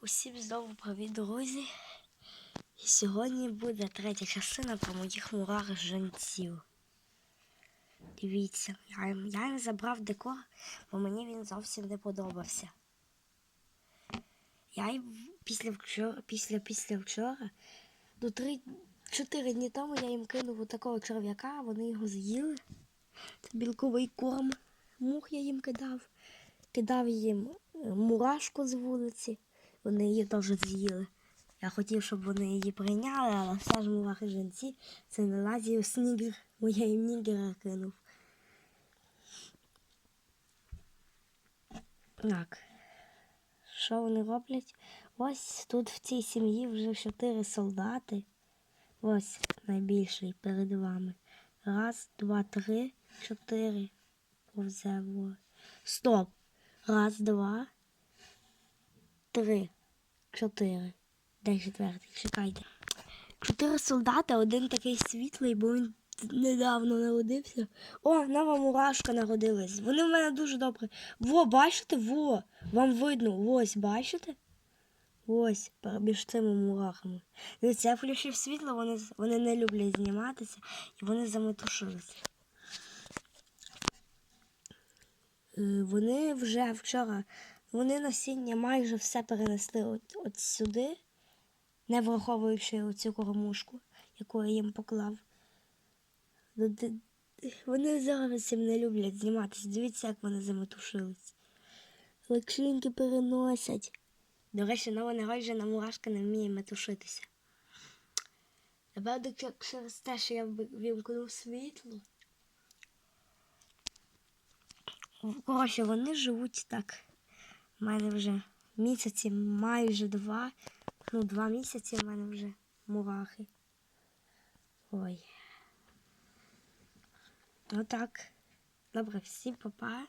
Усім знову привіт, друзі. І сьогодні буде третя частина про моїх мурах жінців. Дивіться, я, я їм забрав декор, бо мені він зовсім не подобався. Я їм після вчора, після, після вчора, до 3-4 дні тому я їм кинув такого черв'яка, вони його з'їли. Це білковий корм. Мух я їм кидав. Кидав їм е, мурашку з вулиці. Вони її теж з'їли. Я хотів, щоб вони її прийняли, але все ж мурахи жінці це не лазів снігер, бо я їм нігера кинув. Так. Що вони роблять? Ось тут в цій сім'ї вже чотири солдати. Ось найбільший перед вами. Раз, два, три, чотири. Повзе. Стоп. Раз, два, три, чотири. Де четвертий? Чекайте. Чотири солдати, один такий світлий, бо він недавно народився. О, нова мурашка народилась. Вони в мене дуже добре. Во, бачите? Во! Вам видно. Ось, бачите? Ось, між цими мурахами. Дивіться, я включив світло, вони, вони не люблять зніматися і вони заметушилися. Е, Вони вже вчора, вони насіння майже все перенесли от, от сюди, не враховуючи оцю кормушку, яку я їм поклав. Ну, Вони зовсім не люблять зніматися. Дивіться, як вони заметушились. Личинки переносять. До речі, новонароджена мурашка не вміє метушитися. Напевно, через те, що я вімкнув світло. Коротше, вони живуть так. У мене вже місяці, майже два. Ну, два місяці в мене вже мурахи. Ой. Ну так. Добре, всім па-па.